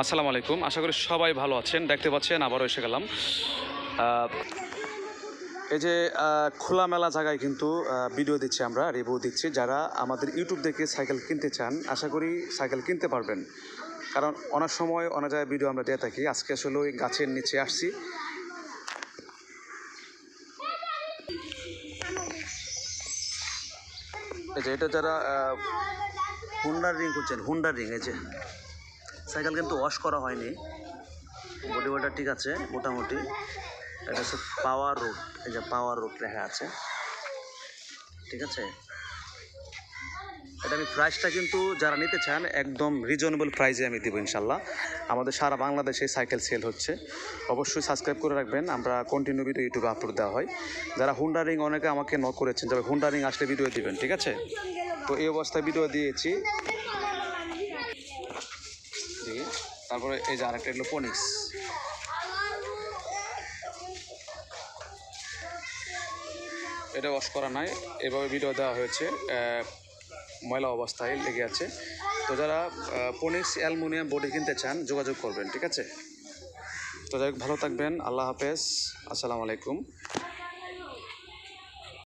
আসসালামু আলাইকুম আশা করি সবাই ভালো আছেন। দেখতে পাচ্ছেন, আবারও এসে গেলাম। এই যে খোলামেলা জায়গায় কিন্তু ভিডিও দিচ্ছি আমরা রিভিউ দিচ্ছি। যারা আমাদের ইউটিউব দেখে সাইকেল কিনতে চান, আশা করি সাইকেল কিনতে পারবেন। কারণ অনেক সময় অনেক জায়গায় ভিডিও আমরা দিয়ে থাকি। আজকে আসলে ওই গাছের নিচে আসছি। যে এটা যারা হুন্ডার রিং করছেন হুন্ডার রিং এই যে। সাইকেল কিন্তু ওয়াশ করা হয়নি। বডি ওয়াটার ঠিক আছে, মোটামুটি। এটা হচ্ছে পাওয়ার রোড এই যে পাওয়ার রোড লেখা আছে। ঠিক আছে? এটা আমি প্রাইসটা কিন্তু যারা নিতে চান, একদম রিজনেবল প্রাইসে আমি দেবো ইনশাল্লাহ। আমাদের সারা বাংলাদেশে সাইকেল সেল হচ্ছে। অবশ্যই সাবস্ক্রাইব করে রাখবেন, আমরা কন্টিনিউ ভিডিও ইউটিউবে আপলোড দেওয়া হয়। যারা হুন্ডা রিং অনেকে আমাকে ন করেছেন যাবে হুন্ডা রিং আসলে ভিডিও দিবেন, ঠিক আছে? তো এই অবস্থায় ভিডিও দিয়েছি। তারপরে এই যে আরেকটা এগুলো পনিক্স এটা ওয়াশ করা নাই, এভাবে ভিডিও দেওয়া হয়েছে। ময়লা অবস্থায় লেগে আছে। তো যারা পনিক্স অ্যালমোনিয়াম বডি কিনতে চান, যোগাযোগ করবেন, ঠিক আছে? তো যাই ভালো থাকবেন, আল্লাহ হাফেজ, আসসালামু আলাইকুম।